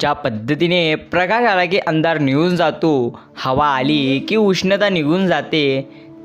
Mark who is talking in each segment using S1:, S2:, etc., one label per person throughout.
S1: ज्या पद्धतीने प्रकाश आला की अंधार निघून जातो हवा आली की उष्णता निघून जाते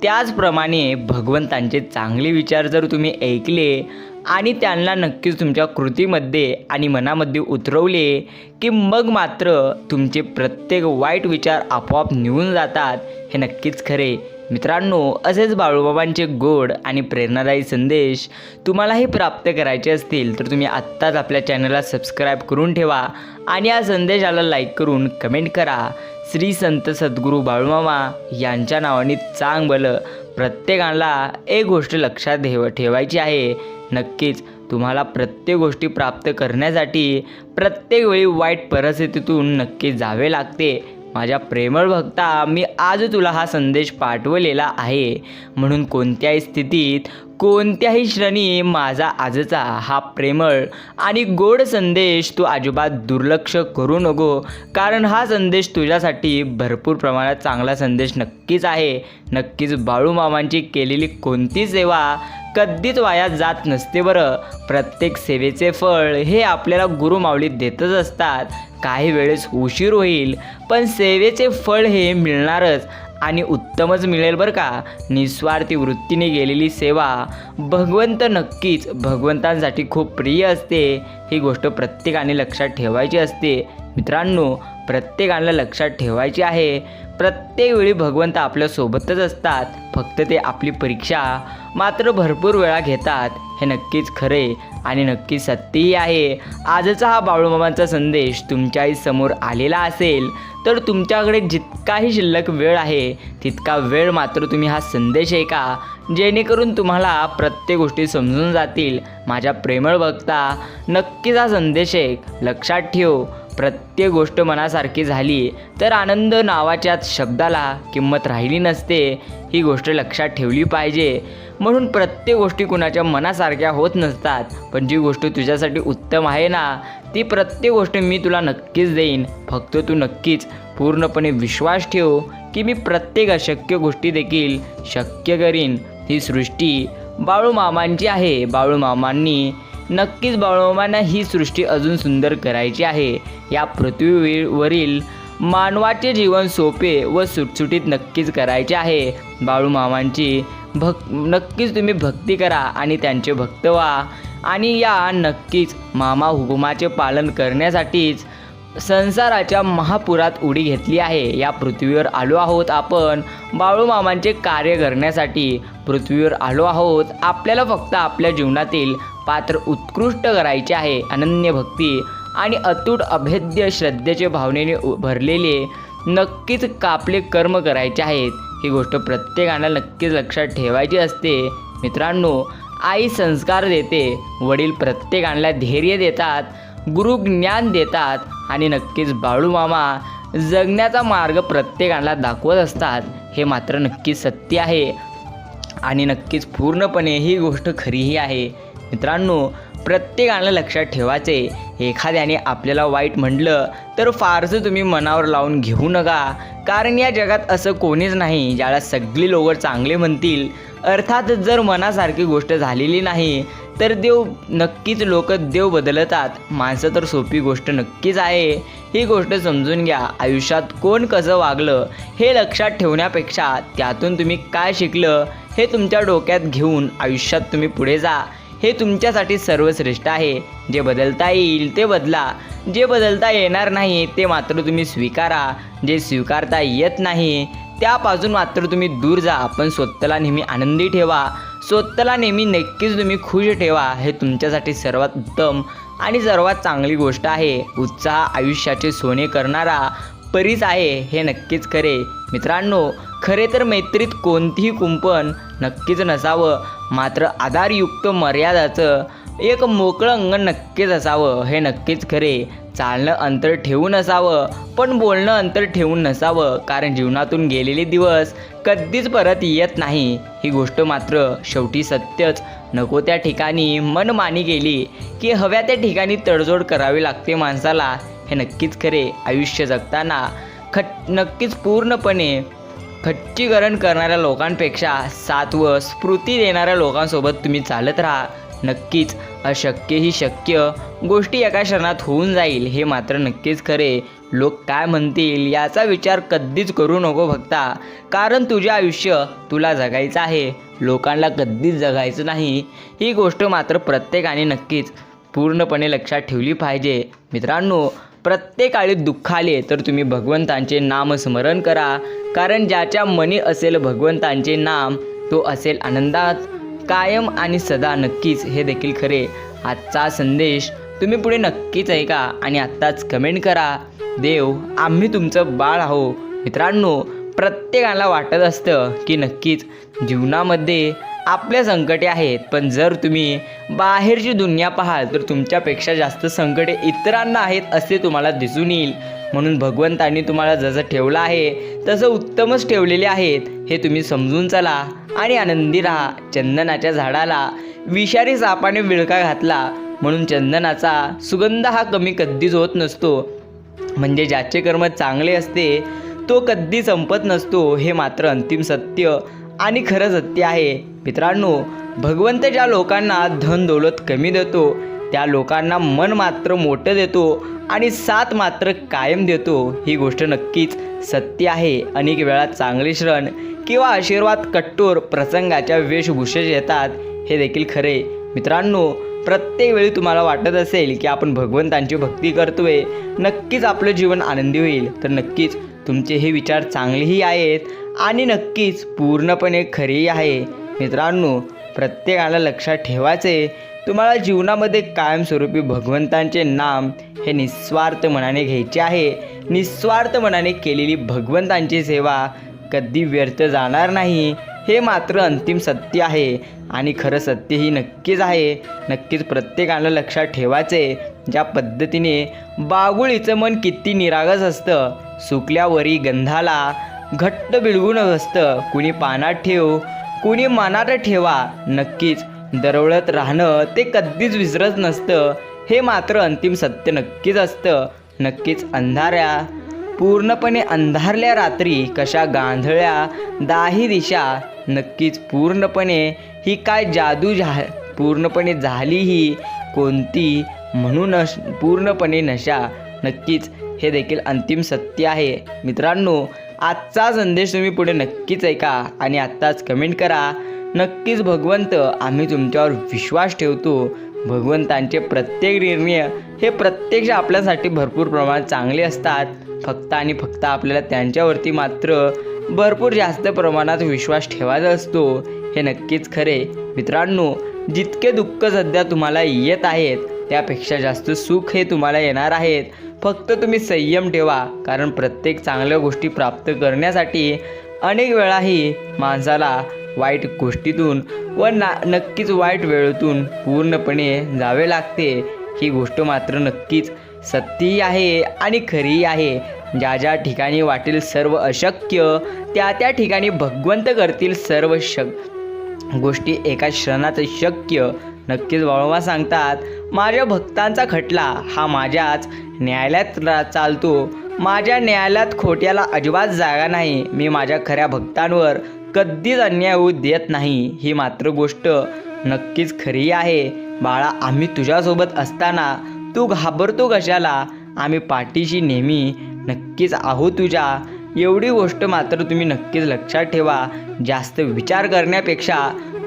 S1: त्याचप्रमाणे भगवंतांचे चांगले विचार जर तुम्ही ऐकले आणि त्यांना नक्कीच तुमच्या कृतीमध्ये आणि मनामध्ये उतरवले की मग मात्र तुमचे प्रत्येक वाईट विचार आपोआप निघून जातात हे नक्कीच खरे. मित्रांनो असेच बाळूबाबांचे गोड आणि प्रेरणादायी संदेश तुम्हालाही प्राप्त करायचे असतील तर तुम्ही आत्ताच आपल्या चॅनलला सबस्क्राईब करून ठेवा आणि या संदेशाला लाईक करून कमेंट करा. श्री संत सद्गुरू बाळूमामा यांच्या नावाने चांग बलं प्रत्येकाला एक गोष्ट लक्षात ठेव ठेवायची आहे. नक्कीच तुम्हाला प्रत्येक गोष्टी प्राप्त करण्यासाठी प्रत्येक वेळी वाईट परिस्थितीतून नक्की जावे लागते. माझ्या प्रेमळ भक्ता मी आज तुला हा संदेश पाठवलेला आहे. म्हणून कोणत्याही स्थितीत कोणत्याही क्षणी माझा आजचा हा प्रेमळ आणि गोड संदेश तू अजिबात दुर्लक्ष करू नको. कारण हा संदेश तुझ्यासाठी भरपूर प्रमाणात चांगला संदेश नक्कीच आहे. नक्कीच बाळूमामांची केलेली कोणती सेवा कधीच वाया जात नसते बरं. प्रत्येक सेवेचे फळ हे आपल्याला गुरुमावळीत देतच असतात. काही वेळेस उशीर होईल पण सेवेचे फळ हे मिळणारच आणि उत्तमच मिळेल बरं का. निस्वार्थी वृत्तीने गेलेली सेवा भगवंत नक्कीच भगवंतांसाठी खूप प्रिय असते. ही गोष्ट प्रत्येकाने लक्षात ठेवायची असते. मित्रांनो प्रत्येकाला लक्षात ठेवायची आहे. प्रत्येक वेळी भगवंत आपल्यासोबतच असतात. फक्त ते आपली परीक्षा मात्र भरपूर वेळा घेतात. हे नक्कीच खरे आणि नक्कीच सत्यही आहे. आजचा हा बाळूमामांचा संदेश तुमच्याही समोर आलेला असेल तर तुमच्याकडे जितकाही शिल्लक वेळ आहे तितका वेळ मात्र तुम्ही हा संदेश ऐका. जेणेकरून तुम्हाला प्रत्येक गोष्टी समजून जातील. माझ्या प्रेमळ भक्ता नक्कीच हा संदेश ऐक लक्षात ठेव. प्रत्येक गोष्ट मनासारखी झाली तर आनंद नावाच्या शब्दाला किंमत राहिली नसते. ही गोष्ट लक्षात ठेवली पाहिजे. म्हणून प्रत्येक गोष्टी कुणाच्या मनासारख्या होत नसतात. पण जी गोष्ट तुझ्यासाठी उत्तम आहे ना ती प्रत्येक गोष्ट मी तुला नक्कीच देईन. फक्त तू नक्कीच पूर्णपणे विश्वास ठेव की मी प्रत्येक अशक्य गोष्टी देखील शक्य करीन. ही सृष्टी बाळूमामांची आहे. बाळूमामांनी नक्कीच बाळूमामांना ही सृष्टी अजून सुंदर करायची आहे. या पृथ्वीवरील मानवाचे जीवन सोपे व सुटसुटीत नक्कीच करायचे आहे. बाळूमामांची भक नक्कीच तुम्ही भक्ती करा आणि त्यांचे भक्त व्हा. आणि या नक्कीच मामा हुकुमाचे पालन करण्यासाठीच संसाराच्या महापुरात उडी घेतली आहे. या पृथ्वीवर आलो आहोत आपण. बाळूमामांचे कार्य करण्यासाठी पृथ्वीवर आलो आहोत. आपल्याला फक्त आपल्या जीवनातील पात्र उत्कृष्ट करायचे आहे. अनन्य भक्ती आणि अतूट अभेद्य श्रद्धेचे भावनेने उ- भरलेले नक्कीच कापले कर्म करायचे आहेत. ही गोष्ट प्रत्येकाला नक्कीच लक्षात ठेवायची असते. मित्रांनो आई संस्कार देते वडील प्रत्येकाला धैर्य देतात गुरु ज्ञान देतात आणि नक्कीच बाळूमामा जगण्याचा मार्ग प्रत्येकाला दाखवत असतात. हे मात्र नक्कीच सत्य आहे. आणि नक्कीच पूर्णपणे ही गोष्ट खरीही आहे. मित्रांनो प्रत्येकानं लक्षात ठेवायचे एखाद्याने आपल्याला वाईट म्हटलं तर फारसं तुम्ही मनावर लावून घेऊ नका. कारण या जगात असं कोणीच नाही ज्याला सगळी लोक चांगले म्हणतील. अर्थात जर मनासारखी गोष्ट झालेली नाही तर देव नक्कीच लोक देव बदलतात. माणसं तर सोपी गोष्ट नक्कीच आहे. ही गोष्ट समजून घ्या आयुष्यात कोण कसं वागलं हे लक्षात ठेवण्यापेक्षा त्यातून तुम्ही काय शिकलं हे तुमच्या डोक्यात घेऊन आयुष्यात तुम्ही पुढे जा. हे तुमच्यासाठी सर्वश्रेष्ठ आहे. जे बदलता येईल ते बदला. जे बदलता येणार नाही ते मात्र तुम्ही स्वीकारा. जे स्वीकारता येत नाही त्यापासून मात्र तुम्ही दूर जा. पण स्वतःला नेहमी आनंदी ठेवा. स्वतःला नेहमी नक्कीच तुम्ही खुश ठेवा. हे तुमच्यासाठी सर्वात उत्तम आणि सर्वात चांगली गोष्ट आहे. उत्साह आयुष्याचे सोने करणारा परीच आहे हे नक्कीच खरे. मित्रांनो खरे तर मैत्रीत कोणतीही कुंपण नक्कीच नसावं. मात्र आधारयुक्त मर्यादाचं एक मोकळं अंगण नक्कीच असावं हे नक्कीच खरे. चालणं अंतर ठेवून असावं पण बोलणं अंतर ठेवून नसावं कारण जीवनातून गेलेले दिवस कधीच परत येत नाही. ही गोष्ट मात्र शेवटी सत्यच. नको त्या ठिकाणी मनमानी गेली की हव्या त्या ठिकाणी तडजोड करावी लागते माणसाला. हे नक्कीच खरे. आयुष्य जगताना खट नक्कीच पूर्णपणे खच्चीकरण करणाऱ्या लोकांपेक्षा सात्व स्फूर्ती देणाऱ्या लोकांसोबत तुम्ही चालत राहा. नक्कीच अशक्य ही शक्य. गोष्टी एका क्षणात होऊन जाईल हे मात्र नक्कीच खरे. लोक काय म्हणतील याचा विचार कधीच करू नको भक्ता कारण तुझे आयुष्य तुला जगायचं आहे. लोकांना कधीच जगायचं नाही. ही गोष्ट मात्र प्रत्येकाने नक्कीच पूर्णपणे लक्षात ठेवली पाहिजे. मित्रांनो प्रत्येक आळीत दुःख आले तर तुम्ही भगवंतांचे नामस्मरण करा. कारण ज्याच्या मनी असेल भगवंतांचे नाम तो असेल आनंदात. कायम आणि सदा नक्कीच हे देखील खरे. आजचा संदेश तुम्ही पुढे नक्कीच ऐका आणि आत्ताच कमेंट करा. देव आम्ही तुमचं बाळ आहो. मित्रांनो प्रत्येकाला वाटत असतं की नक्कीच जीवनामध्ये आपल्या संकटे आहेत पण जर तुम्ही बाहेरची दुनिया पाहाल तर तुमच्यापेक्षा जास्त संकटे इतरांना आहेत असे तुम्हाला दिसून येईल. म्हणून भगवंतांनी तुम्हाला जसं ठेवलं आहे तसं उत्तमच ठेवलेले आहेत हे तुम्ही समजून चला आणि आनंदी राहा. चंदनाच्या झाडाला विषारी सापाने विळका घातला. म्हणून चंदनाचा सुगंध हा कमी कधीच होत नसतो. म्हणजे ज्याचे कर्म चांगले असते तो कधी संपत नसतो हे मात्र अंतिम सत्य. आणि खरं सत्य आहे. मित्रांनो भगवंत ज्या लोकांना धन दौलत कमी देतो त्या लोकांना मन मात्र मोठं देतो आणि साथ मात्र कायम देतो ही गोष्ट नक्कीच सत्य आहे. अनेक वेळा चांगले श्रण किंवा आशीर्वाद कट्टोर प्रसंगाच्या वेशभूषेत येतात हे देखील खरे. मित्रांनो प्रत्येक वेळी तुम्हाला वाटत असेल की आपण भगवंतांची भक्ती करतोय नक्कीच आपलं जीवन आनंदी होईल. तर नक्कीच तुमचे हे विचार चांगलेही आहेत. आणि नक्कीच पूर्णपणे खरी आहे. मित्रांनो प्रत्येकाला लक्षात ठेवायचे तुम्हाला जीवनामध्ये कायमस्वरूपी भगवंतांचे नाम हे निस्वार्थ मनाने घ्यायचे आहे. निस्वार्थ मनाने केलेली भगवंतांची सेवा कधी व्यर्थ जाणार नाही हे मात्र अंतिम सत्य आहे. आणि खरं सत्य ही नक्कीच आहे. नक्कीच प्रत्येकाला लक्षात ठेवायचे ज्या पद्धतीने बागुळीचं मन किती निरागस असतं सुकल्यावरी गंधाला घट्ट बिळगून असतं कुणी पानात ठेव कुणी मनात ठेवा. नक्कीच दरवळत राहणं ते कधीच विसरत नसतं. हे मात्र अंतिम सत्य नक्कीच असतं. नक्कीच अंधाऱ्या पूर्णपणे अंधारल्या रात्री कशा गांधळ्या दाही दिशा. नक्कीच पूर्णपणे ही काय जादू झा पूर्णपणे झाली ही कोणती म्हणून पूर्णपणे नशा. नक्कीच हे देखील अंतिम सत्य आहे. मित्रांनो आजचा संदेश तुम्ही पुढे नक्कीच ऐका आणि आत्ताच कमेंट करा. नक्कीच भगवंत आम्ही तुमच्यावर विश्वास ठेवतो. भगवंतांचे प्रत्येक निर्णय हे प्रत्यक्ष आपल्यासाठी भरपूर प्रमाणात चांगले असतात. फक्त आणि फक्त आपल्याला त्यांच्यावरती मात्र भरपूर जास्त प्रमाणात विश्वास ठेवायचा असतो. हे नक्कीच खरे. मित्रांनो जितके दुःख सध्या तुम्हाला येत आहेत त्यापेक्षा जास्त सुख हे तुम्हाला येणार आहेत. फक्त तुम्ही संयम ठेवा कारण प्रत्येक चांगल्या गोष्टी प्राप्त करण्यासाठी अनेक वेळाही माणसाला वाईट गोष्टीतून व ना नक्कीच वाईट वेळेतून पूर्णपणे जावे लागते. ही गोष्ट मात्र नक्कीच सत्यही आहे आणि खरीही आहे. ज्या ज्या ठिकाणी वाटेल सर्व अशक्य त्या त्या ठिकाणी भगवंत करतील सर्व शक गोष्टी एका क्षणात शक्य. नक्कीच बाळोबा सांगतात. माझ्या भक्तांचा खटला हा माझ्याच. न्यायालयात चालतो. माझ्या न्यायालयात खोट्याला अजिबात जागा नाही. मी माझ्या खऱ्या भक्तांवर कधीच अन्याय होऊ देत नाही ही मात्र गोष्ट नक्कीच खरी आहे. बाळा आम्ही तुझ्यासोबत असताना तू घाबरतो कशाला? आम्ही पाठीशी नेहमी नक्कीच आहो तुझ्या. एवढी गोष्ट मात्र तुम्ही नक्कीच लक्षात ठेवा. जास्त विचार करण्यापेक्षा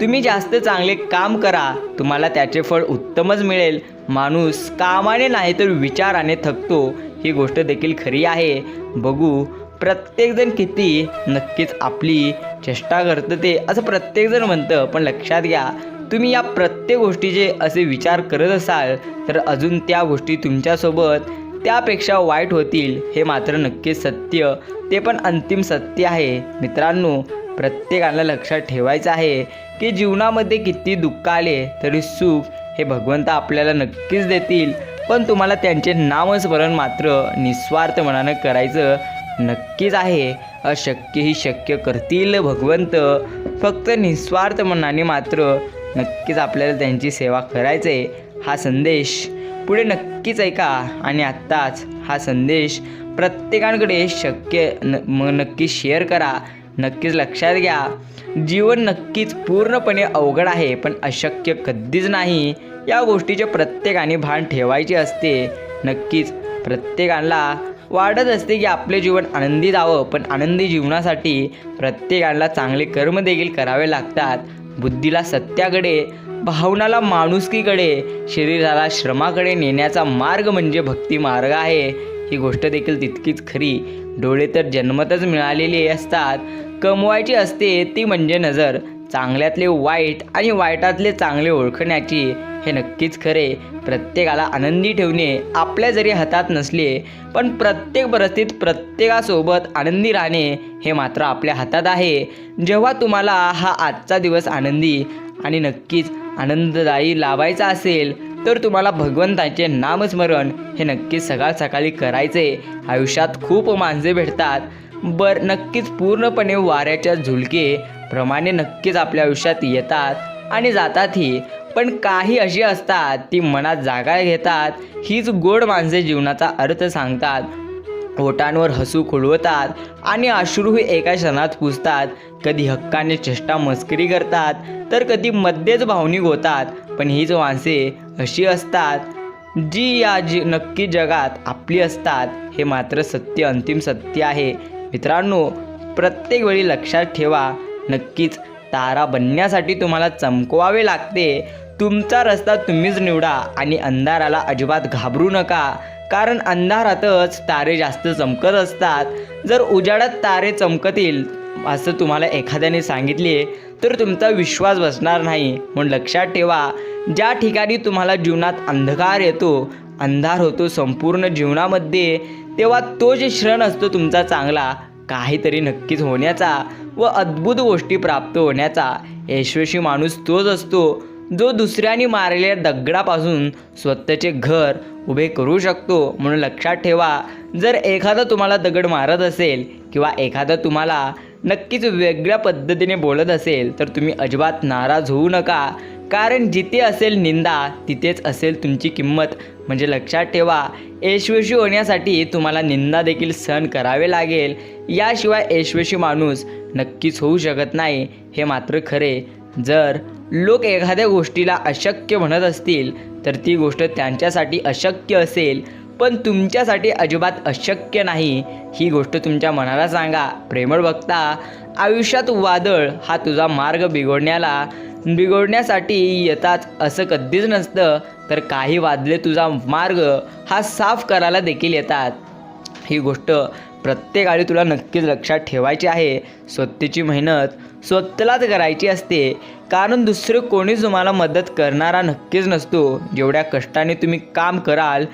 S1: तुम्ही जास्त चांगले काम करा. तुम्हाला त्याचे फळ उत्तमच मिळेल. माणूस कामाने नाही तर विचाराने थकतो. ही गोष्ट देखील खरी आहे. बघू प्रत्येकजण किती नक्कीच आपली चेष्टा करतं ते असं प्रत्येकजण म्हणतं पण लक्षात घ्या तुम्ही या प्रत्येक गोष्टीचे असे विचार करत असाल तर अजून त्या गोष्टी तुमच्यासोबत त्यापेक्षा वाईट होतील हे मात्र नक्कीच सत्य. ते पण अंतिम सत्य आहे. मित्रांनो प्रत्येकाला लक्षात ठेवायचं आहे की जीवनामध्ये किती दुःख आले तरी सुख हे भगवंत आपल्याला नक्कीच देतील. पण तुम्हाला त्यांचे नामस्मरण मात्र निस्वार्थ मनानं करायचं नक्कीच आहे. अशक्य ही शक्य करतील भगवंत. फक्त निस्वार्थ मनाने मात्र नक्कीच आपल्याला त्यांची सेवा करायचे हा संदेश पुढे नक्कीच ऐका. आणि आत्ताच हा संदेश प्रत्येकांकडे शक्य न मग नक्की शेअर करा. नक्कीच लक्षात घ्या. जीवन नक्कीच पूर्णपणे अवघड आहे पण अशक्य कधीच नाही. या गोष्टीचे प्रत्येकाने भान ठेवायचे असते. नक्कीच प्रत्येकाला वाटत असते की आपले जीवन आनंदी जावं पण आनंदी जीवनासाठी प्रत्येकाला चांगले कर्म देखील करावे लागतात. बुद्धीला सत्याकडे भावनाला माणुसकीकडे शरीराला श्रमाकडे नेण्याचा मार्ग म्हणजे भक्ती मार्ग आहे. ही गोष्ट देखील तितकीच खरी. डोळे तर जन्मतच मिळालेली असतात. कमवायची असते ती म्हणजे नजर. चांगल्यातले वाईट आणि वाईटातले चांगले ओळखण्याची हे नक्कीच खरे. प्रत्येकाला आनंदी ठेवणे आपल्या जरी हातात नसले पण प्रत्येक परिस्थितीत प्रत्येकासोबत आनंदी राहणे हे मात्र आपल्या हातात आहे. जेव्हा तुम्हाला हा आजचा दिवस आनंदी आणि नक्कीच आनंददायी लावायचा असेल तर तुम्हाला भगवंताचे नामस्मरण हे नक्कीच सकाळ सकाळी करायचे. आयुष्यात खूप माणसे भेटतात. बर नक्कीच पूर्णपणे वाऱ्याच्या झुलके प्रमाणे नक्कीच आपल्या आयुष्यात येतात आणि जातातही पण काही अशी असतात ती मनात जागा घेतात. हीच गोड माणसे जीवनाचा अर्थ सांगतात. ओटांवर हसू खुळवतात आणि अश्रूही एका क्षणात पुसतात. कधी हक्काने चेष्टा मस्करी करतात तर कधी मध्येच भावनिक होतात पण हीच माणसे अशी असतात जी या जी नक्की जगात आपली असतात. हे मात्र सत्य अंतिम सत्य आहे. मित्रांनो प्रत्येक वेळी लक्षात ठेवा नक्कीच तारा बनण्यासाठी तुम्हाला चमकवावे लागते. तुमचा रस्ता तुम्हीच निवडा आणि अंधाराला अजिबात घाबरू नका. कारण अंधारातच तारे जास्त चमकत असतात. जर उजाडात तारे चमकतील असं तुम्हाला एखाद्याने सांगितले तर तुमचा विश्वास बसणार नाही. म्हणून लक्षात ठेवा ज्या ठिकाणी तुम्हाला जीवनात अंधकार येतो अंधार होतो संपूर्ण जीवनामध्ये तेव्हा तो जे क्षण असतो तुमचा चांगला काहीतरी नक्कीच होण्याचा व अद्भुत गोष्टी प्राप्त होण्याचा. यशस्वी माणूस तोच असतो जो दुसऱ्याने मारलेल्या दगडापासून स्वतःचे घर उभे करू शकतो. म्हणून लक्षात ठेवा जर एखादा तुम्हाला दगड मारत असेल किंवा एखादा तुम्हाला नक्कीच वेगळ्या पद्धतीने बोलत असेल तर तुम्ही अजिबात नाराज होऊ नका. कारण जिथे असेल निंदा तिथेच असेल तुमची किंमत. म्हणजे लक्षात ठेवा यशस्वी होण्यासाठी तुम्हाला निंदा देखील सहन करावे लागेल. याशिवाय यशस्वी माणूस नक्कीच होऊ शकत नाही. हे मात्र खरे. जर लोक एखाद्या गोष्टीला अशक्य म्हणत असतील तर ती गोष्ट त्यांच्यासाठी अशक्य असेल पण तुमच्यासाठी अजिबात अशक्य नाही. ही गोष्ट तुमच्या मनाला सांगा. प्रेमळ बघता आयुष्यात वादळ हा तुझा मार्ग बिघडण्याला बिघडण्यासाठी येतात असं कधीच नसतं तर काही वादळे तुझा मार्ग हा साफ करायला देखील येतात. ही गोष्ट प्रत्येक आळी तुला नक्कीच लक्षात ठेवायची आहे. स्वतःची मेहनत स्वतःलाच करायची असते. कारण दुसरं कोणीच तुम्हाला मदत करणारा नक्कीच नसतो. जेवढ्या कष्टाने तुम्ही काम कराल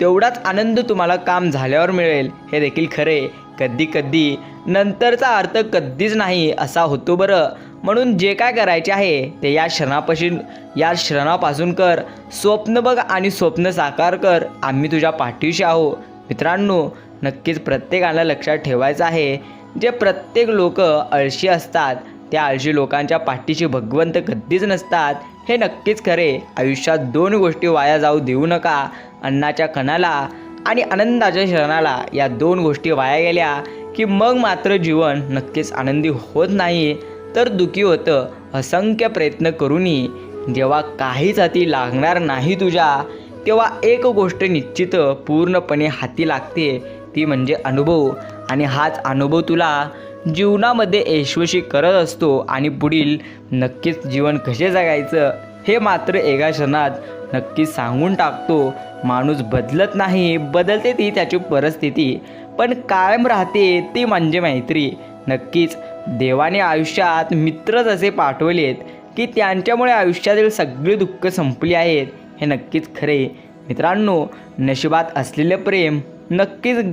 S1: तेवढाच आनंद तुम्हाला काम झाल्यावर मिळेल. हे देखील खरे. कधी कधी नंतरचा अर्थ कधीच नाही असा होतो बरं. म्हणून जे काय करायचे आहे ते या क्षणापासून या क्षणापासून कर. स्वप्न बघ आणि स्वप्न साकार कर. आम्ही तुझ्या पाठीशी आहो मित्रांनो नक्कीच प्रत्येकाला लक्षात ठेवायचं आहे. जे प्रत्येक लोक आळशी असतात त्या आळशी लोकांच्या पाठीशी भगवंत कधीच नसतात. हे नक्कीच खरे. आयुष्यात दोन गोष्टी वाया जाऊ देऊ नका. अन्नाच्या कणाला आणि आनंदाच्या क्षणाला या दोन गोष्टी वाया गेल्या की मग मात्र जीवन नक्कीच आनंदी होत नाही. तर दुखी होतं. असंख्य प्रयत्न करूनही. जेव्हा काहीच हाती लागणार नाही तुझ्या तेव्हा एक गोष्ट निश्चित पूर्णपणे हाती लागते. ती म्हणजे अनुभव. आणि हाच अनुभव तुला जीवनामध्ये यशस्वी करत असतो आणि पुढील नक्कीच जीवन कसे जगायचं हे मात्र एका क्षणात नक्कीच सांगून टाकतो. माणूस बदलत नाही बदलते ती त्याची परिस्थिती. पण कायम राहते ती म्हणजे मैत्री. नक्कीच देवाने आयुष्यात मित्रच असे पाठवलेत की त्यांच्यामुळे आयुष्यातील सगळी दुःख संपली आहेत हे नक्कीच खरे. मित्रांनो नशिबात असलेले प्रेम नक्कीच.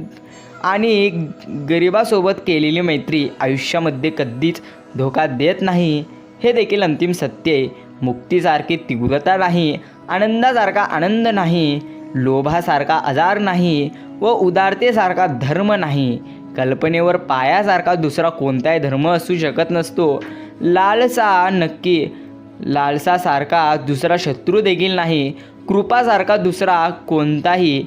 S1: आणि गरिबासोबत केलेली मैत्री आयुष्यामध्ये कधीच धोका देत नाही. हे देखील अंतिम सत्य आहे. मुक्तीसारखी तीव्रता नाही. आनंदासारखा आनंद नाही. लोभासारखा आजार नाही. व उदारतेसारखा धर्म नाही. कल्पनेवर पायासारखा दुसरा कोणताही धर्म असू शकत नसतो. लालसा नक्की लालसासारखा दुसरा शत्रू देखील नाही. कृपासारखा दुसरा कोणताही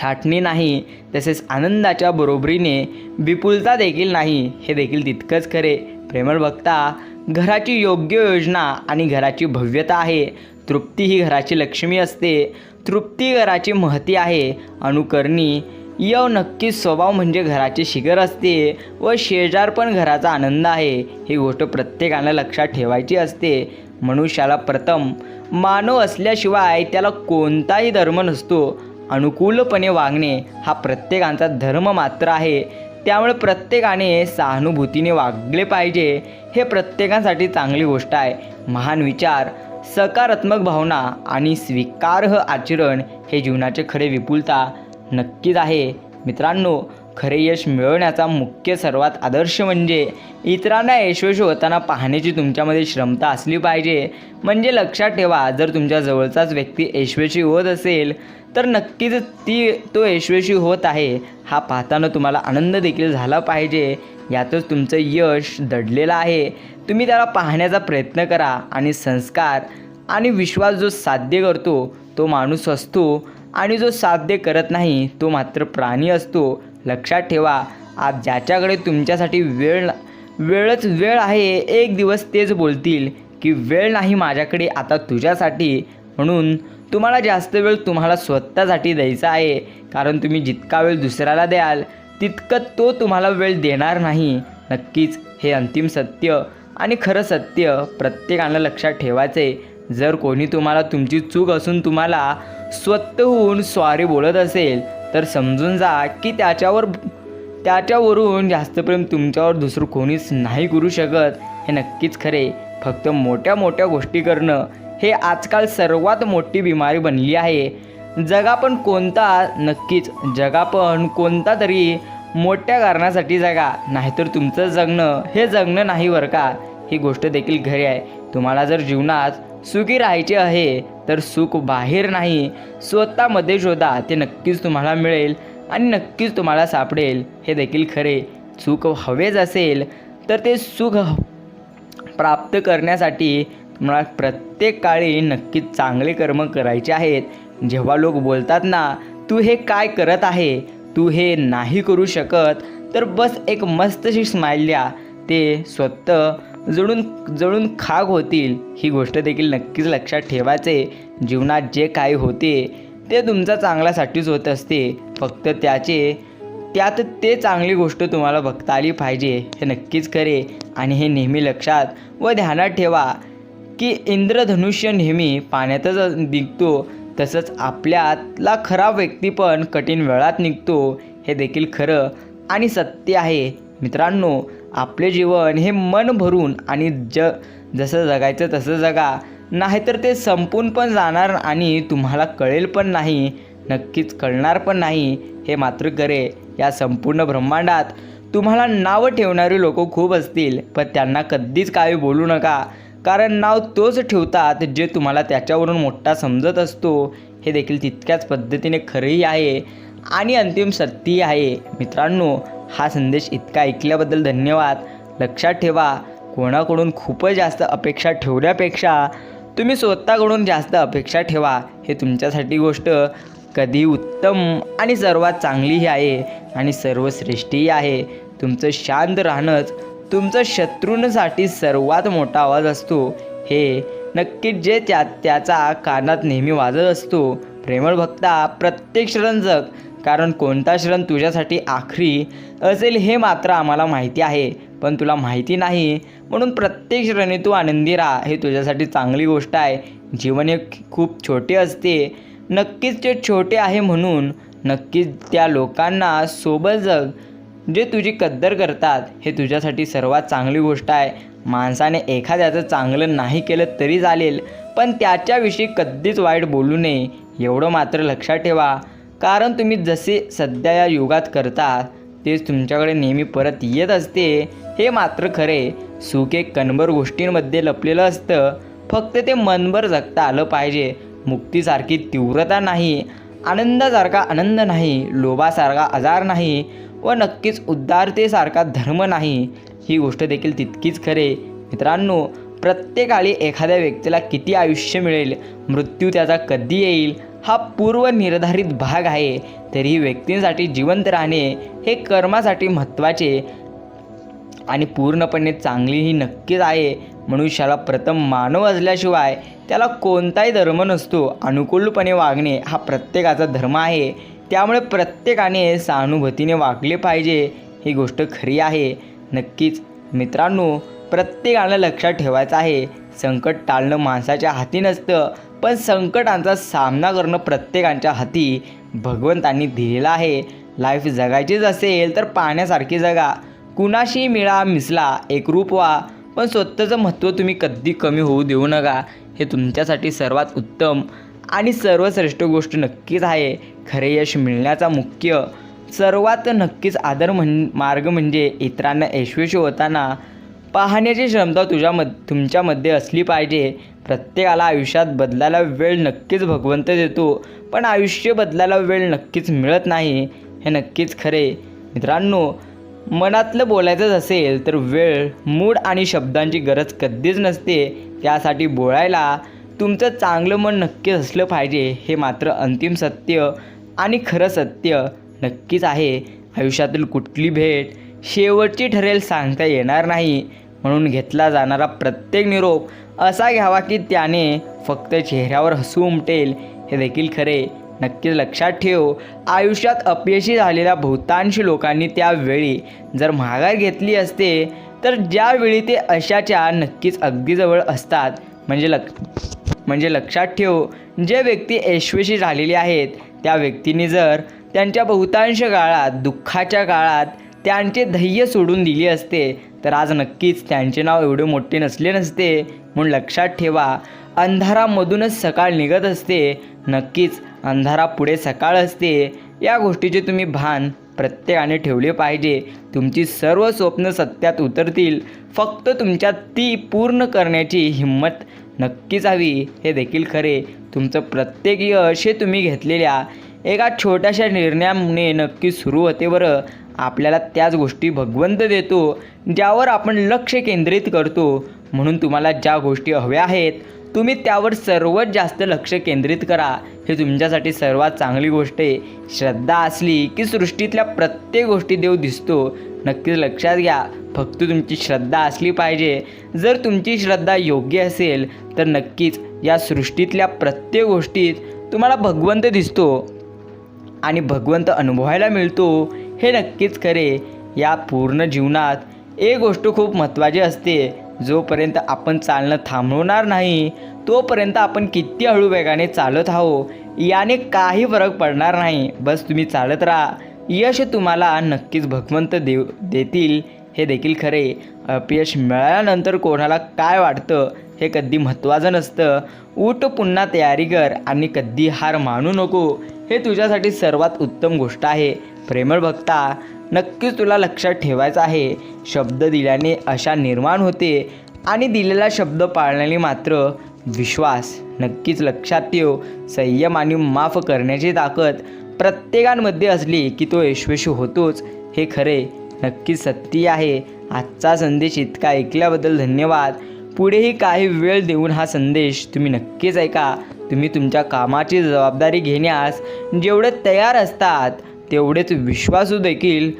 S1: छाटणी नाही तसेच आनंदाच्या बरोबरीने विपुलता देखील नाही हे देखील तितकंच खरे. प्रेमळ बघता घराची योग्य योजना आणि घराची भव्यता आहे. तृप्ती ही घराची लक्ष्मी असते. तृप्ती घराची महती आहे. अनुकरणी यव नक्कीच स्वभाव म्हणजे घराचे शिखर असते व शेजार पण घराचा आनंद आहे. ही गोष्ट प्रत्येकानं लक्षात ठेवायची असते. मनुष्याला प्रथम मानव असल्याशिवाय त्याला कोणताही धर्म नसतो. अनुकूलपणे वागणे हा प्रत्येकांचा धर्म मात्र आहे. त्यामुळे प्रत्येकाने सहानुभूतीने वागले पाहिजे हे प्रत्येकासाठी चांगली गोष्ट आहे. महान विचार सकारात्मक भावना आणि स्वीकार्ह आचरण हे जीवनाचे खरे विपुलता नक्कीच आहे. मित्रांनो खरे यश मिळवण्याचा मुख्य सर्वात आदर्श म्हणजे इतरांना यशस्वी होताना पाहण्याची तुमच्यामध्ये क्षमता असली पाहिजे. म्हणजे लक्षात ठेवा जर तुमच्या जवळचाच व्यक्ती यशस्वी होत असेल तर नक्कीच ती तो यशस्वी होत आहे. हा पाहताना तुम्हाला आनंद देखील झाला पाहिजे. यातच तुमचं यश दडलेलं आहे. तुम्ही त्याला पाहण्याचा प्रयत्न करा आणि संस्कार आणि विश्वास जो साध्य करतो तो माणूस असतो. आणि जो साध्य करत नाही तो मात्र प्राणी असतो. लक्षात ठेवा आज ज्याच्याकडे तुमच्यासाठी वेळ वेळच वेळ आहे एक दिवस तेच बोलतील की वेळ नाही माझ्याकडे आता तुझ्यासाठी. म्हणून तुम्हाला जास्त वेळ तुम्हाला स्वतःसाठी द्यायचा आहे. कारण तुम्ही जितका वेळ दुसऱ्याला द्याल तितकं तो तुम्हाला वेळ देणार नाही. नक्कीच हे अंतिम सत्य आणि खरं सत्य प्रत्येकानं लक्षात ठेवायचे जर कोणी तुम्हाला तुमची चूक असून तुम्हाला स्वतःहून स्वारी बोलत असेल तर समजून जा की त्याच्यावर त्याच्यावरून जास्त प्रेम तुमच्यावर दुसरं कोणीच नाही करू शकत. हे नक्कीच खरे फक्त मोठ्या मोठ्या गोष्टी करणं हे आजकाल सर्वात मोठी बिमारी बनली आहे. जगा पण कोणता नक्कीच जगा पण कोणता तरी मोठ्या कारणासाठी जगा. नाहीतर तुमचं जगणं हे जगणं नाही बरं का? ही गोष्ट देखील खरी आहे. तुम्हाला जर जीवनात सुखी राहायचे आहे तर सुख बाहेर नाही. स्वतःमध्ये शोधा ते नक्कीच तुम्हाला मिळेल आणि नक्कीच तुम्हाला सापडेल. हे देखील खरे. सुख हवेच असेल तर ते सुख प्राप्त करण्यासाठी तुम्हाला प्रत्येक काळी नक्कीच चांगले कर्म करायचे आहेत. जेव्हा लोक बोलतात ना तू हे काय करत आहे? तू हे नाही करू शकत. तर बस एक मस्तशी स्माईल द्या. ते स्वतः जळून जळून खाक होतील. ही गोष्ट देखील नक्कीच लक्षात ठेवायचे. जीवनात जे काही होते ते तुमचा चांगल्यासाठीच होत असते. फक्त त्याचे त्यात ते चांगली गोष्ट तुम्हाला बघता आली पाहिजे. हे नक्कीच करे आणि हे नेहमी लक्षात व ध्यानात ठेवा. की इंद्रधनुष्य नेहमी पाण्यातच निघतो तसंच आपल्यातला खरा व्यक्ती पण कठीण वेळात निघतो हे देखील खरं आणि सत्य आहे. मित्रांनो आपले जीवन हे मन भरून आणि ज जसं जगायचं तसं जगा. नाहीतर ते संपून पण जाणार आणि तुम्हाला कळेल पण नाही नक्कीच कळणार पण नाही हे मात्र करे या संपूर्ण ब्रह्मांडात तुम्हाला नावं ठेवणारी लोक खूप असतील पण त्यांना कधीच काही बोलू नका. कारण नाव तोच ठेवतात जे तुम्हाला त्याच्यावरून मोठा समजत असतो. हे देखील तितक्याच पद्धतीने खरंही आहे. आणि अंतिम सत्यही आहे. मित्रांनो हा संदेश इतका ऐकल्याबद्दल धन्यवाद. लक्षात ठेवा कोणाकडून खूपच जास्त अपेक्षा ठेवण्यापेक्षा तुम्ही स्वतःकडून जास्त अपेक्षा ठेवा हे तुमच्यासाठी गोष्ट कधी उत्तम आणि सर्वात चांगलीही आहे. आणि सर्वश्रेष्ठही आहे. तुमचं शांत राहणंच तुमचं शत्रूंसाठी सर्वात मोठा आवाज असतो. हे नक्कीच जे त्या त्याचा कानात नेहमी वाजत असतो. प्रेमळ भक्ता प्रत्येक क्षण जग. कारण कोणता क्षण तुझ्यासाठी आखरी असेल हे मात्र आम्हाला माहिती आहे. पण तुला माहिती नाही. म्हणून प्रत्येक क्षणी तू आनंदी राहा. हे तुझ्यासाठी चांगली गोष्ट आहे. जीवन हे खूप छोटे असते. नक्कीच ते छोटे आहे म्हणून नक्कीच त्या लोकांना सोबत जग. जे तुझी कद्दर करतात हे तुझ्यासाठी सर्वात चांगली गोष्ट आहे. माणसाने एखाद्याचं चांगलं नाही केलं तरी चालेल पण त्याच्याविषयी कधीच वाईट बोलू नये. एवढं मात्र लक्षात ठेवा. कारण तुम्ही जसे सध्या या युगात करता तेच तुमच्याकडे नेहमी परत येत असते. हे मात्र खरे. सुखे कणभर गोष्टींमध्ये लपलेलं असतं. फक्त ते मनभर जगता आलं पाहिजे. मुक्तीसारखी तीव्रता नाही. आनंदासारखा आनंद नाही. लोभासारखा आजार नाही. व नक्कीच उदारतेसारखा धर्म नाही. ही गोष्ट देखील तितकीच खरे. मित्रांनो प्रत्येकाळी एखाद्या व्यक्तीला किती आयुष्य मिळेल मृत्यू त्याचा कधी येईल हा पूर्वनिर्धारित भाग आहे. तरीही व्यक्तींसाठी जिवंत राहणे हे कर्मासाठी महत्त्वाचे आणि पूर्णपणे चांगली ही नक्कीच आहे. मनुष्याला प्रथम मानव असल्याशिवाय त्याला कोणताही धर्म नसतो. अनुकूलपणे वागणे हा प्रत्येकाचा धर्म आहे. त्यामुळे प्रत्येकाने सहानुभूतीने वागले पाहिजे ही गोष्ट खरी आहे. नक्कीच मित्रांनो प्रत्येकाला लक्षात ठेवायचं आहे संकट टाळणं माणसाच्या हाती नसतं पण संकटांचा सामना करणं प्रत्येकांच्या हाती भगवंतांनी दिलेलं आहे. लाईफ जगायचीच असेल तर पाण्यासारखी जगा. कुणाशी मिळा मिसला एकरूप व्हा पण स्वतःचं महत्त्व तुम्ही कधी कमी होऊ देऊ नका. हे तुमच्यासाठी सर्वात उत्तम आणि सर्वश्रेष्ठ गोष्ट नक्कीच आहे खरे यश मिळण्याचा मुख्य सर्वात नक्कीच आदर म्हण मार्ग म्हणजे इतरांना यशस्वी होताना. पाहण्याची क्षमता तुझ्यामध तुमच्यामध्ये असली पाहिजे. प्रत्येकाला आयुष्यात बदलायला वेळ नक्कीच भगवंत देतो पण आयुष्य बदलायला वेळ नक्कीच मिळत नाही हे नक्कीच खरे. मित्रांनो मनातलं बोलायचंच असेल तर वेळ मूड आणि शब्दांची गरज कधीच नसते त्यासाठी बोलायला तुमचं चांगलं मन नक्कीच असलं पाहिजे हे मात्र अंतिम सत्य आणि खरं सत्य नक्कीच आहे. आयुष्यातील कुठली भेट शेवटची ठरेल सांगता येणार नाही. म्हणून घेतला जाणारा प्रत्येक निरोप असा घ्यावा की त्याने फक्त चेहऱ्यावर हसू उमटेल. हे देखील खरे. नक्कीच लक्षात ठेव आयुष्यात अपयशी झालेल्या बहुतांश लोकांनी त्यावेळी जर माघार घेतली असते तर ज्यावेळी ते अशाच्या नक्कीच अगदी जवळ असतात. म्हणजे लक्ष म्हणजे लक्षात ठेव जे व्यक्ती यशस्वी झालेली आहेत त्या व्यक्तीने जर त्यांच्या बहुतांश काळात दुःखाच्या काळात त्यांचे ध्येय सोडून दिली असते तर आज नक्कीच त्यांचे नाव एवढे मोठे नसले नसते. म्हणून लक्षात ठेवा अंधारामधूनच सकाळ निघत असते. नक्कीच अंधारापुढे सकाळ असते. या गोष्टीचे तुम्ही भान प्रत्येकाने ठेवले पाहिजे. तुमची सर्व स्वप्न सत्यात उतरतील. फक्त तुमच्यात ती पूर्ण करण्याची हिंमत नक्कीच हवी. हे देखील खरे. तुमचं प्रत्येक यश हे तुम्ही घेतलेल्या एका छोट्याशा निर्णयामुळे नक्की सुरू होते बरं. आपल्याला त्याच गोष्टी भगवंत देतो ज्यावर आपण लक्ष केंद्रित करतो. म्हणून तुम्हाला ज्या गोष्टी हव्या आहेत तुम्ही त्यावर सर्वात जास्त लक्ष केंद्रित करा. हे तुमच्यासाठी सर्वात चांगली गोष्ट आहे. श्रद्धा असली की सृष्टीतल्या प्रत्येक गोष्टी देव दिसतो. नक्कीच लक्षात घ्या. फक्त तुमची श्रद्धा असली पाहिजे. जर तुमची श्रद्धा योग्य असेल तर नक्कीच या सृष्टीतल्या प्रत्येक गोष्टीत तुम्हाला भगवंत दिसतो. आणि भगवंत अनुभवायला मिळतो. हे नक्कीच खरे. या पूर्ण जीवनात एक गोष्ट खूप महत्त्वाची असते. जोपर्यंत आपण चालणं थांबवणार नाही तोपर्यंत आपण किती हळू वेगाने चालत आहो याने काही फरक पडणार नाही. बस तुम्ही चालत राहा. यश तुम्हाला नक्कीच भगवंत देव देतील. हे देखील खरे. अपयश मिळाल्यानंतर कोणाला काय वाटतं? हे कधी महत्त्वाचं नसतं. उठ पुन्हा तयारी कर आणि कधी हार मानू नको. हे तुझ्यासाठी सर्वात उत्तम गोष्ट आहे. प्रेमळ भक्ता नक्कीच तुला लक्षात ठेवायचं आहे. शब्द दिल्याने अशा निर्माण होते आणि दिलेला शब्द पाळण्याने मात्र विश्वास नक्कीच लक्षात ठेव. संयम आणि माफ करण्याची ताकद प्रत्येकांमध्ये असली की तो यशस्वी होतोच हे खरे. नक्कीच सत्य आहे. आजचा संदेश इतका ऐकल्याबद्दल धन्यवाद. पुढेही काही वेळ देऊन हा संदेश तुम्ही नक्कीच ऐका. तुम्ही तुमच्या कामाची जबाबदारी घेण्यास जेवढे तयार असतात तेवढेच विश्वासू देखील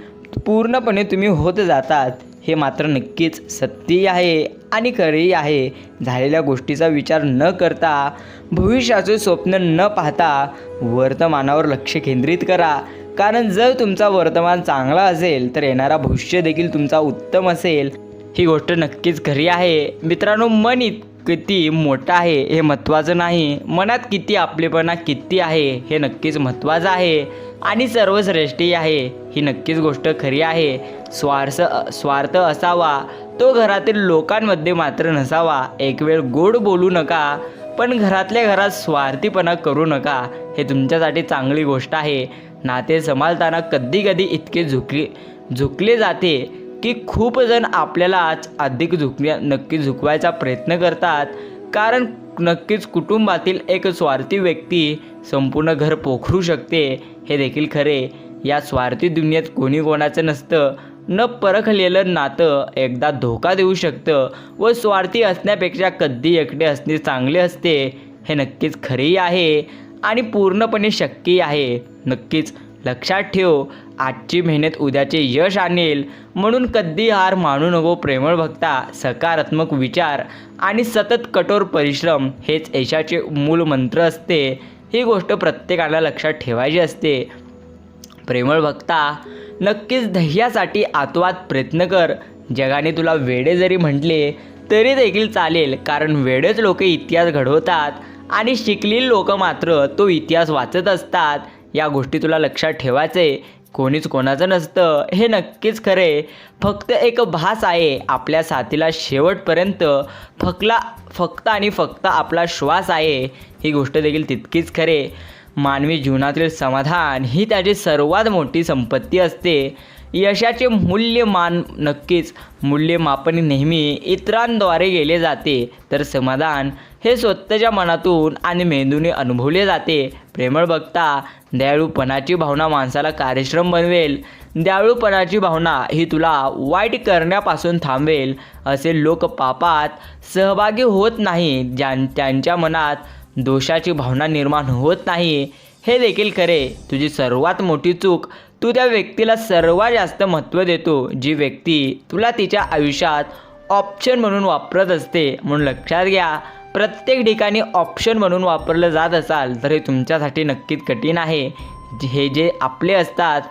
S1: पूर्णपणे तुम्ही होत जातात. हे मात्र नक्कीच सत्यही आहे आणि खरेही आहे. झालेल्या गोष्टीचा विचार न करता भविष्याचे स्वप्न न पाहता वर्तमानावर लक्ष केंद्रित करा. कारण जर तुमचा वर्तमान चांगला असेल तर येणारा भविष्य देखील तुमचा उत्तम असेल. ही गोष्ट नक्कीच खरी आहे. मित्रांनो मन इत किती मोठं आहे हे महत्त्वाचं नाही. मनात किती आपलेपणा किती आहे हे नक्कीच महत्त्वाचं आहे. आणि सर्वश्रेष्ठी आहे ही नक्कीच गोष्ट खरी आहे. स्वार्थ स्वार्थ असावा. तो घरातील लोकांमध्ये मात्र नसावा. एक वेळ गोड बोलू नका. पण घरातल्या घरात स्वार्थीपणा करू नका. हे तुमच्यासाठी चांगली गोष्ट आहे. नाते सांभाळताना कधी कधी इतके झुकले झुकले जाते की खूप जण आपल्यालाच अधिक झुकण्या नक्की झुकवायचा प्रयत्न करतात. कारण नक्कीच कुटुंबातील एक स्वार्थी व्यक्ती संपूर्ण घर पोखरू शकते. हे देखील खरे. या स्वार्थी दुनियेत कोणी कोणाचं नसतं. न परखलेलं नातं एकदा धोका देऊ शकतं व स्वार्थी असण्यापेक्षा कधी एकटे असणे चांगले असते हे नक्कीच खरेही आहे आणि पूर्णपणे शक्य आहे. नक्कीच लक्षात ठेव आजची मेहनत उद्याचे यश आणेल. म्हणून कधी हार मानू नको प्रेमळ भक्ता सकारात्मक विचार आणि सतत कठोर परिश्रम हेच यशाचे मूल मंत्र असते. ही गोष्ट प्रत्येकाला लक्षात ठेवायची असते. प्रेमळ भक्ता नक्कीच ध्येयासाठी आत्वात प्रयत्न कर. जगाने तुला वेडे जरी म्हटले तरी देखील चालेल कारण वेडेच लोक इतिहास घडवतात आणि शिकलेली लोक मात्र तो इतिहास वाचत असतात. या गोष्टी तुला लक्षात ठेवायचे कोणीच कोणाचं नसतं हे नक्कीच खरे. फक्त एक भास आहे आपल्या साथीला शेवटपर्यंत फकला फक्त आणि फक्त आपला श्वास आहे. ही गोष्ट देखील तितकीच खरे. मानवी जीवनातील समाधान ही त्याची सर्वात मोठी संपत्ती असते. यशाचे मूल्यमान नक्कीच मूल्यमापन नेहमी इतरांद्वारे केले जाते. तर समाधान हे स्वतःच्या मनातून आणि मेंदूने अनुभवले जाते. प्रेमळ बघता दयाळूपणाची भावना माणसाला कार्यश्रम बनवेल. दयाळूपणाची भावना ही तुला वाईट करण्यापासून थांबवेल. असे लोक पापात सहभागी होत नाही ज्यां त्यांच्या मनात दोषाची भावना निर्माण होत नाही. हे देखील खरे. तुझी सर्वात मोठी चूक तू त्या व्यक्तीला सर्वात जास्त महत्त्व देतो जी व्यक्ती तुला तिच्या आयुष्यात ऑप्शन म्हणून वापरत असते. म्हणून लक्षात घ्या प्रत्येक ठिकाणी ऑप्शन म्हणून वापरलं जात असाल तर हे तुमच्यासाठी नक्कीच कठीण आहे. हे जे आपले असतात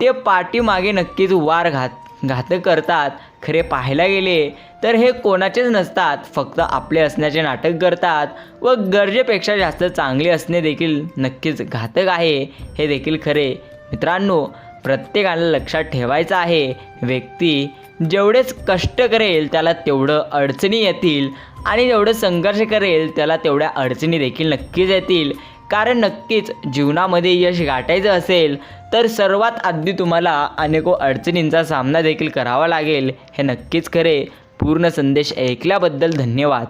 S1: ते पाठीमागे नक्कीच वार घात घातक करतात. खरे पाहायला गेले तर हे कोणाचेच नसतात. फक्त आपले असण्याचे नाटक करतात व गरजेपेक्षा जास्त चांगले असणे देखील नक्कीच घातक आहे. हे देखील खरे. मित्रांनो प्रत्येकाला लक्षात ठेवायचं आहे व्यक्ती जेवढेच कष्ट करेल त्याला तेवढं अडचणी येतील आणि जेवढं संघर्ष करेल त्याला तेवढ्या अडचणी देखील नक्कीच येतील. कारण नक्कीच जीवनामध्ये यश गाठायचं असेल तर सर्वात आधी तुम्हाला अनेको अडचणींचा सामना देखील करावा लागेल. हे नक्कीच खरे. पूर्ण संदेश ऐकल्याबद्दल धन्यवाद.